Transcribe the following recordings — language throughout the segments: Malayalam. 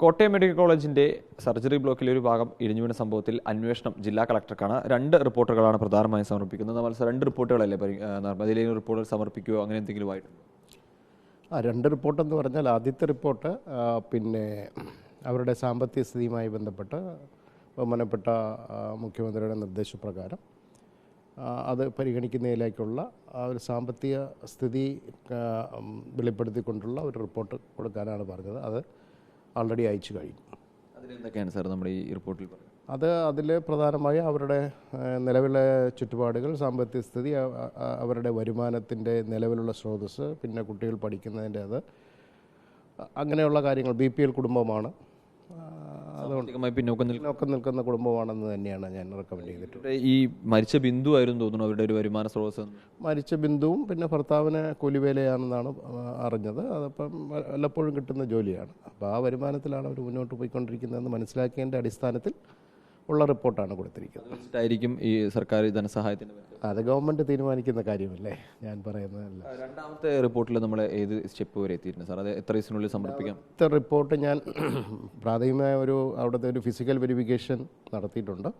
കോട്ടയം മെഡിക്കൽ കോളേജിന്റെ സർജറി ബ്ലോക്കിലെ ഒരു ഭാഗം ഇടിഞ്ഞു വീണ സംഭവത്തിൽ അന്വേഷണം ജില്ലാ കളക്ടർക്കാണ്. രണ്ട് റിപ്പോർട്ടുകളാണ് പ്രധാനമായും സമർപ്പിക്കുന്നത്. നമ്മൾ രണ്ട് റിപ്പോർട്ടുകളല്ലേ അതിലെ റിപ്പോർട്ടുകൾ സമർപ്പിക്കുകയോ അങ്ങനെ എന്തെങ്കിലും ആയിട്ട്? ആ രണ്ട് റിപ്പോർട്ടെന്ന് പറഞ്ഞാൽ ആദ്യത്തെ റിപ്പോർട്ട് പിന്നെ അവരുടെ സാമ്പത്തിക സ്ഥിതിയുമായി ബന്ധപ്പെട്ട് ബഹുമാനപ്പെട്ട മുഖ്യമന്ത്രിയുടെ നിർദ്ദേശപ്രകാരം അത് പരിഗണിക്കുന്നതിലേക്കുള്ള ഒരു സാമ്പത്തിക സ്ഥിതി വെളിപ്പെടുത്തിക്കൊണ്ടുള്ള ഒരു റിപ്പോർട്ട് കൊടുക്കാനാണ് പറഞ്ഞത്. അത് ആൾറെഡി അയച്ചു കഴിഞ്ഞു. അതിലെന്തൊക്കെയാണ് സാർ നമ്മുടെ ഈ റിപ്പോർട്ടിൽ അത് അതിൽ പ്രധാനമായും അവരുടെ നിലവിലെ ചുറ്റുപാടുകൾ സാമ്പത്തിക സ്ഥിതി അവരുടെ വരുമാനത്തിന്റെ നിലവിലുള്ള സ്രോതസ്സ് പിന്നെ കുട്ടികൾ പഠിക്കുന്നതിന്റെ അത് അങ്ങനെയുള്ള കാര്യങ്ങൾ ബി പി എൽ കുടുംബമാണ്. പിന്നോക്കം നിൽക്കുന്ന പിന്നോക്കം നിൽക്കുന്ന കുടുംബമാണെന്ന് തന്നെയാണ് ഞാൻ റെക്കമെൻഡ് ചെയ്തിട്ടുള്ളത്. ഈ മരിച്ച ബിന്ദു ആയിരുന്നു തോന്നുന്നു അവരുടെ ഒരു വരുമാന സ്രോതസ് മരിച്ച ബിന്ദുവും പിന്നെ ഭർത്താവിന് കൂലിവേലയാണെന്നാണ് അറിഞ്ഞത്. അതപ്പം വല്ലപ്പോഴും കിട്ടുന്ന ജോലിയാണ്. അപ്പോൾ ആ വരുമാനത്തിലാണ് അവർ മുന്നോട്ട് പോയിക്കൊണ്ടിരിക്കുന്നതെന്ന് മനസ്സിലാക്കിയതിന്റെ അടിസ്ഥാനത്തിൽ ഉള്ള റിപ്പോർട്ടാണ് കൊടുത്തിരിക്കുന്നത്. ആയിരിക്കും ഈ സർക്കാർ ധനസഹായത്തിന്. അത് ഗവൺമെന്റ് തീരുമാനിക്കുന്ന കാര്യമല്ലേ? ഞാൻ പറയുന്നതല്ല. രണ്ടാമത്തെ റിപ്പോർട്ടിൽ നമ്മൾ ഏത് സ്റ്റെപ്പ് വരെ എത്തിയിരുന്നു സാർ? അത് എത്ര ദിവസത്തിനുള്ളിൽ സമർപ്പിക്കാം? അടുത്ത റിപ്പോർട്ട് ഞാൻ പ്രാഥമികമായ ഒരു അവിടുത്തെ ഒരു ഫിസിക്കൽ വെരിഫിക്കേഷൻ നടത്തിയിട്ടുണ്ട്.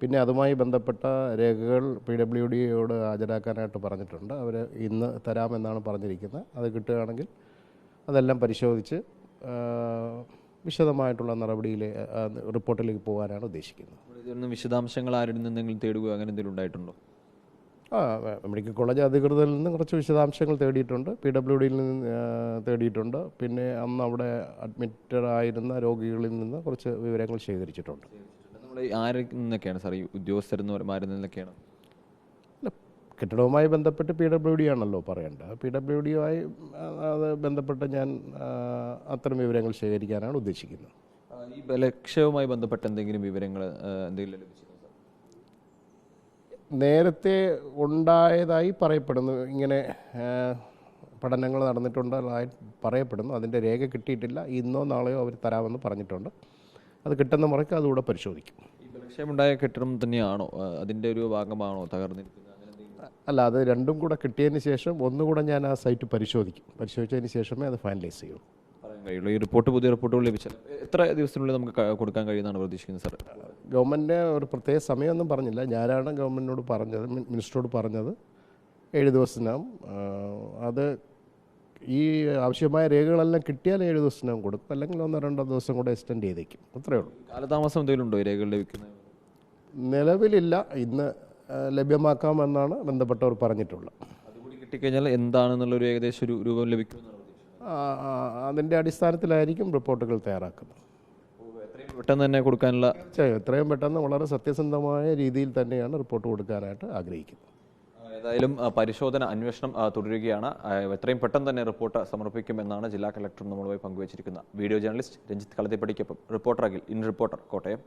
പിന്നെ അതുമായി ബന്ധപ്പെട്ട രേഖകൾ പി ഡബ്ല്യു ഡിയോട് ഹാജരാക്കാനായിട്ട് പറഞ്ഞിട്ടുണ്ട്. അവർ ഇന്ന് തരാമെന്നാണ് പറഞ്ഞിരിക്കുന്നത്. അത് കിട്ടുകയാണെങ്കിൽ അതെല്ലാം പരിശോധിച്ച് വിശദമായിട്ടുള്ള നടപടിയിൽ റിപ്പോർട്ടിലേക്ക് പോകാനാണ് ഉദ്ദേശിക്കുന്നത്. വിശദാംശങ്ങൾ ആരുടെ നിന്നെങ്കിലും തേടുക അങ്ങനെ എന്തെങ്കിലും ഉണ്ടായിട്ടുണ്ടോ? ആ മെഡിക്കൽ കോളേജ് അധികൃതരിൽ നിന്ന് കുറച്ച് വിശദാംശങ്ങൾ തേടിയിട്ടുണ്ട്. പി ഡബ്ല്യു ഡിയിൽ നിന്ന് തേടിയിട്ടുണ്ട്. പിന്നെ അന്ന് അവിടെ അഡ്മിറ്റഡ് ആയിരുന്ന രോഗികളിൽ നിന്ന് കുറച്ച് വിവരങ്ങൾ ശേഖരിച്ചിട്ടുണ്ട്. നമ്മൾ ആരിൽ നിന്നൊക്കെയാണ് സാർ ഈ ഉദ്യോഗസ്ഥരെന്നവന്മാരിൽ നിന്നൊക്കെയാണ്? അല്ല, കെട്ടിടവുമായി ബന്ധപ്പെട്ട് പി ഡബ്ല്യു ഡി ആണല്ലോ പറയേണ്ടത്. പി ഡബ്ല്യു ഡിയുമായി അത് ബന്ധപ്പെട്ട് ഞാൻ അത്തരം വിവരങ്ങൾ ശേഖരിക്കാനാണ് ഉദ്ദേശിക്കുന്നത്. ഈ ബലക്ഷയവുമായി ബന്ധപ്പെട്ട എന്തെങ്കിലും വിവരങ്ങൾ എന്തെങ്കിലും സാർ നേരത്തെ ഉണ്ടായതായി പറയപ്പെടുന്നു. ഇങ്ങനെ പഠനങ്ങൾ നടന്നിട്ടുണ്ടായി പറയപ്പെടുന്നു. അതിന്റെ രേഖ കിട്ടിയിട്ടില്ല. ഇന്നോ നാളെയോ അവർ തരാമെന്ന് പറഞ്ഞിട്ടുണ്ട്. അത് കിട്ടുന്ന മുറയ്ക്ക് അതുകൂടെ പരിശോധിക്കും. ഈ ബലക്ഷയമുണ്ടായ കെട്ടിടം തന്നെയാണോ? അതിന്റെ ഒരു ഭാഗമാണോ തകർന്നിരിക്കുന്നത്? അല്ല അത് രണ്ടും കൂടെ കിട്ടിയതിന് ശേഷം ഒന്നുകൂടെ ഞാൻ ആ സൈറ്റ് പരിശോധിക്കും. പരിശോധിച്ചതിന് ശേഷമേ അത് ഫൈനലൈസ് ചെയ്യുള്ളൂ. കഴിയുള്ളൂ. ഈ റിപ്പോർട്ട് പുതിയ റിപ്പോർട്ടുകൾ ലഭിച്ചാൽ എത്ര ദിവസത്തിനുള്ളിൽ നമുക്ക് കൊടുക്കാൻ കഴിയുന്നതാണ് പ്രതീക്ഷിക്കുന്നത് സാർ ഗവൺമെന്റ് ഒരു പ്രത്യേക സമയമൊന്നും പറഞ്ഞില്ല. ഞാനാണ് ഗവൺമെന്റിനോട് പറഞ്ഞത് മിനിസ്റ്ററോട് പറഞ്ഞത്. ഏഴ് ദിവസത്തിനകം അത് ഈ ആവശ്യമായ രേഖകളെല്ലാം കിട്ടിയാൽ ഏഴ് ദിവസത്തിനകം കൊടുക്കും. അല്ലെങ്കിൽ ഒന്നോ രണ്ടോ ദിവസം കൂടെ എക്സ്റ്റെൻഡ് ചെയ്തേക്കും. അത്രയേ ഉള്ളൂ. കാലതാമസം എന്തെങ്കിലും ഉണ്ടോ ഈ രേഖകൾ ലഭിക്കുന്നത് നിലവിലില്ല. ഇന്ന് ലഭ്യമാക്കാമെന്നാണ് ബന്ധപ്പെട്ടവർ പറഞ്ഞിട്ടുള്ളത്. അതുകൂടി കിട്ടിക്കഴിഞ്ഞാൽ എന്താണെന്നുള്ളൊരു ഏകദേശം ഒരു രൂപം ലഭിക്കും അതിന്റെ അടിസ്ഥാനത്തിലായിരിക്കും റിപ്പോർട്ടുകൾ തയ്യാറാക്കുന്നത്. പെട്ടെന്ന് തന്നെ കൊടുക്കാനുള്ള എത്രയും പെട്ടെന്ന് വളരെ സത്യസന്ധമായ രീതിയിൽ തന്നെയാണ് റിപ്പോർട്ട് കൊടുക്കാനായിട്ട് ആഗ്രഹിക്കുന്നത്. ഏതായാലും പരിശോധന അന്വേഷണം തുടരുകയാണ്. എത്രയും പെട്ടെന്ന് തന്നെ റിപ്പോർട്ട് സമർപ്പിക്കുമെന്നാണ് ജില്ലാ കളക്ടർ നമ്മളുമായി പങ്കുവച്ചിരിക്കുന്ന video journalist Ranjith കളത്തിപ്പടിക്കൊപ്പം reporter Akhil in reporter Kottayam.